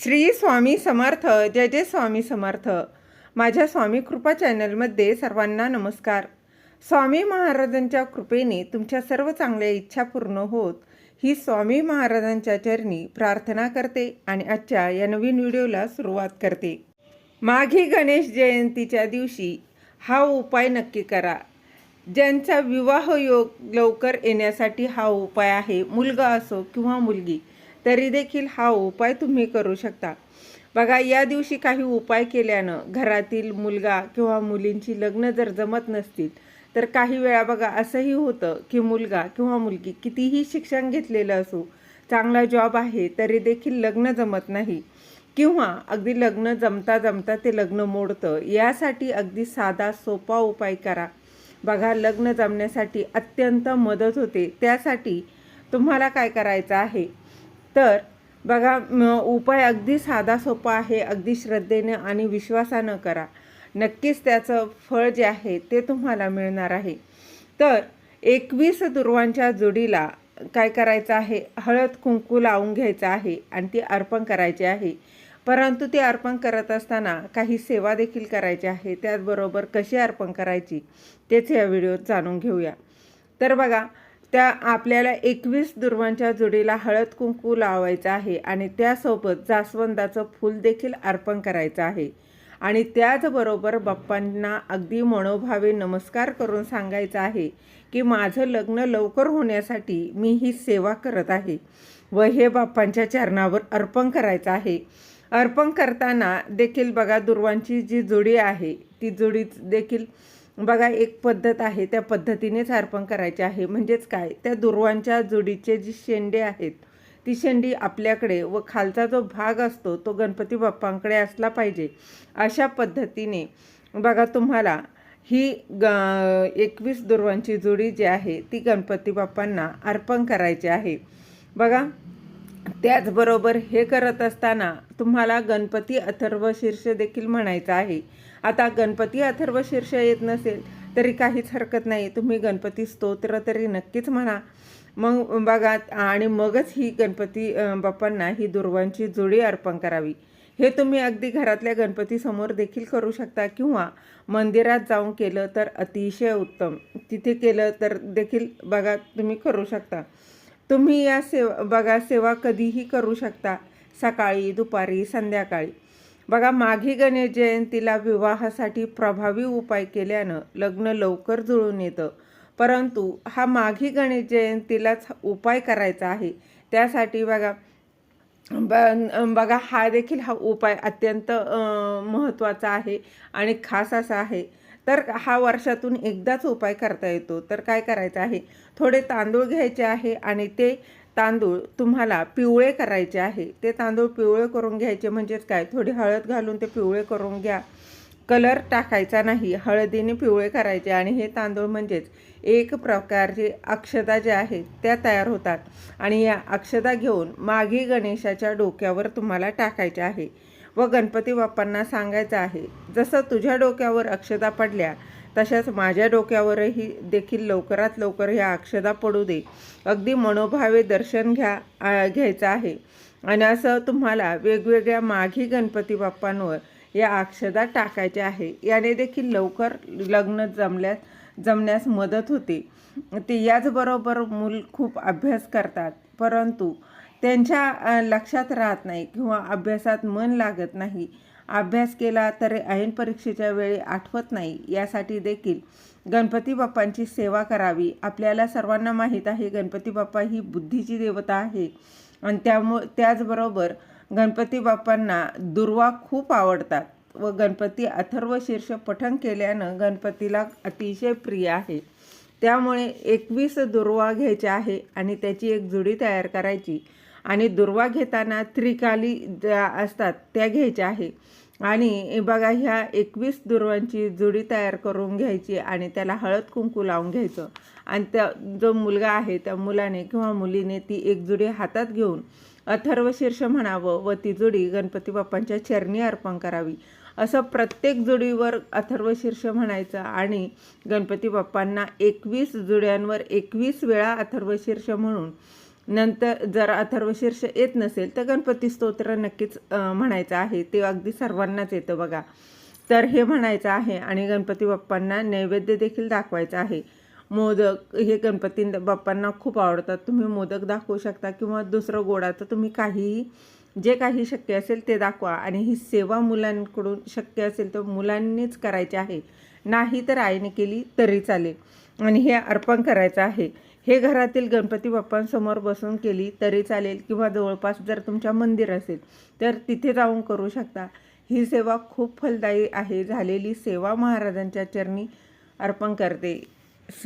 श्री स्वामी समर्थ जय जय स्वामी समर्थ. माझ्या स्वामी कृपा चॅनलमध्ये सर्वांना नमस्कार. स्वामी महाराजांच्या कृपेने तुमच्या सर्व चांगल्या इच्छा पूर्ण होत ही स्वामी महाराजांच्या चरणी प्रार्थना करते आणि आजच्या या नवीन व्हिडिओला सुरुवात करते. माघी गणेश जयंतीच्या दिवशी हा उपाय नक्की करा. ज्यांचा विवाह योग लवकर येण्यासाठी हा उपाय आहे मुलगा असो किंवा मुलगी तरी देखील हा उपाय तुम्ही करू शकता. बघा या दिवशी काही उपाय केल्यानं घरातील मुलगा किंवा मुलींची लग्न जर जमत नसतील तर काही वेळा बघा असंही होतं की मुलगा किंवा मुलगी कितीही शिक्षण घेतलेलं असो चांगला जॉब आहे तरी देखील लग्न जमत नाही. किंवा अगदी लग्न जमता जमता ते लग्न मोडतं यासाठी अगदी साधा सोपा उपाय करा. बघा लग्न जमण्यासाठी अत्यंत मदत होते. त्यासाठी तुम्हाला काय करायचं आहे? तर बघा उपाय अगदी साधा सोपा आहे अगदी श्रद्धेने आणि विश्वासानं करा. नक्कीच त्याचं फळ जे आहे ते तुम्हाला मिळणार आहे. तर एकवीस दुर्वांच्या जोडीला काय करायचं आहे? हळद कुंकू लावून घ्यायचं आहे आणि ती अर्पण करायची आहे. परंतु ते अर्पण करत असताना काही सेवा देखील करायची आहे. त्याचबरोबर कशी अर्पण करायची तेच या व्हिडिओत जाणून घेऊया. तर बघा त्या आपल्याला एकवीस दुर्वांच्या जोडीला हळद कुंकू लावायचं आहे आणि त्यासोबत जास्वंदाचं फूल देखील अर्पण करायचं आहे. आणि त्याचबरोबर बाप्पांना अगदी मनोभावे नमस्कार करून सांगायचं आहे की माझं लग्न लवकर होण्यासाठी मी ही सेवा करत आहे व हे बाप्पांच्या चरणावर अर्पण करायचं आहे. अर्पण करताना देखील बघा दुर्वांची जी जोडी आहे ती जोडी देखील बघा एक पद्धत आहे त्या पद्धतीनेच अर्पण करायचे आहे. म्हणजेच काय? त्या दुर्वांच्या जोडीचे जी शेंडे आहेत ती शेंडी आपल्याकडे व खालचा जो भाग असतो तो गणपती बाप्पांकडे असला पाहिजे. अशा पद्धतीने बघा तुम्हाला ही ग एकवीस दुर्वांची जोडी जी आहे ती गणपती बाप्पांना अर्पण करायची आहे. बघा त्याचबरोबर हे करत असताना तुम्हाला गणपती अथर्व शीर्ष देखील म्हणायचं आहे. आता गणपती अथर्व शीर्ष येत नसेल तरी काहीच हरकत नाही. तुम्ही गणपती स्तोत्र तरी नक्कीच म्हणा. मग बघा आणि मगच ही गणपती बाप्पांना ही दुर्वांची जोडी अर्पण करावी. हे तुम्ही अगदी घरातल्या गणपतीसमोर देखील करू शकता. किंवा मंदिरात जाऊन केलं तर अतिशय उत्तम. तिथे केलं तर देखील बघा तुम्ही करू शकता. तुम्ही या सेवा बघा सेवा कधीही करू शकता सकाळी दुपारी संध्याकाळी. बघा माघी गणेश जयंतीला विवाहासाठी प्रभावी उपाय केल्यानं लग्न लवकर जुळून येतं. परंतु हा माघी गणेश जयंतीलाच उपाय करायचा आहे. त्यासाठी बघा ब बघा हा देखील हा उपाय अत्यंत महत्त्वाचा आहे आणि खास असा आहे. तर हा वर्षातून एकदाच उपाय करता येतो. तर काय करायचं आहे? थोडे तांदूळ घ्यायचे आहे आणि ते तांदूळ तुम्हाला पिवळे करायचे आहे. ते तांदूळ पिवळे करून घ्यायचे म्हणजेच काय? थोडी हळद घालून ते पिवळे करून घ्या. कलर टाकायचा नाही. हळदीने पिवळे करायचे आणि हे तांदूळ म्हणजेच एक प्रकारचे अक्षदा ज्या आहेत त्या तयार होतात. आणि या अक्षदा घेऊन मागे गणेशाच्या डोक्यावर तुम्हाला टाकायच्या आहे. व गणपती बाप्पांना सांगायचं आहे. जसं तुझ्या डोक्यावर अक्षता पडल्या तशाच माझ्या डोक्यावरही देखील लवकरात लवकर ह्या अक्षता पडू दे. अगदी मनोभावे दर्शन घ्या घ्यायचं आहे. आणि असं तुम्हाला वेगवेगळ्या माघी गणपती बाप्पांवर या अक्षदा टाकायच्या आहे. याने देखील लवकर लग्न जमल्यास जमण्यास मदत होते. ते याचबरोबर मूल खूप अभ्यास करतात. परंतु त्यांच्या लक्षात राहत नाही किंवा अभ्यासात मन लागत नाही. अभ्यास केला तर ऐन परीक्षेच्या वेळी आठवत नाही. यासाठी देखील गणपती बाप्पांची सेवा करावी. आपल्याला सर्वांना माहीत आहे गणपती बाप्पा ही बुद्धीची देवता आहे. आणि त्यामु त्याचबरोबर गणपती बाप्पांना दुर्वा खूप आवडतात व गणपती अथर्व शीर्ष पठण केल्यानं गणपतीला अतिशय प्रिय आहे. त्यामुळे एकवीस दुर्वा घ्यायच्या आहे आणि त्याची एक जुडी तयार करायची. आणि दुर्वा घेताना त्रिकाली ज्या असतात त्या घ्यायच्या आहे. आणि बघा ह्या एकवीस दुर्वांची जुडी तयार करून घ्यायची आणि त्याला हळद कुंकू लावून घ्यायचं. आणि त्या जो मुलगा आहे त्या मुलाने किंवा मुलीने ती एक जुडी हातात घेऊन अथर्व शीर्ष म्हणावं व ती जुडी गणपती बाप्पांच्या चरणी अर्पण करावी. असं प्रत्येक जुडीवर अथर्व शीर्ष म्हणायचं आणि गणपती बाप्पांना एकवीस जुड्यांवर एकवीस वेळा अथर्व शीर्ष म्हणून नंतर जर अथर्वशीर्ष येत नसेल तर गणपती स्तोत्र नक्कीच म्हणायचं आहे. ते अगदी सर्वांनाच येतं बघा. तर हे म्हणायचं आहे आणि गणपती बाप्पांना नैवेद्य देखील दाखवायचं आहे. मोदक हे गणपती बाप्पांना खूप आवडतात. तुम्ही मोदक दाखवू शकता किंवा दुसरं गोडाचं तुम्ही काहीही जे काही शक्य असेल ते दाखवा. आणि ही सेवा मुलांकडून शक्य असेल तर मुलांनीच करायची आहे. नाही तर आईने केली तरी चालेल. आणि हे अर्पण करायचं आहे. हे घरातील गणपती बाप्पांसमोर बसून केली तरी चालेल किंवा जवळपास जर तुमच्या मंदिर असेल तर तिथे जाऊन करू शकता. ही सेवा खूप फलदायी आहे. झालेली सेवा महाराजांच्या चरणी अर्पण करते.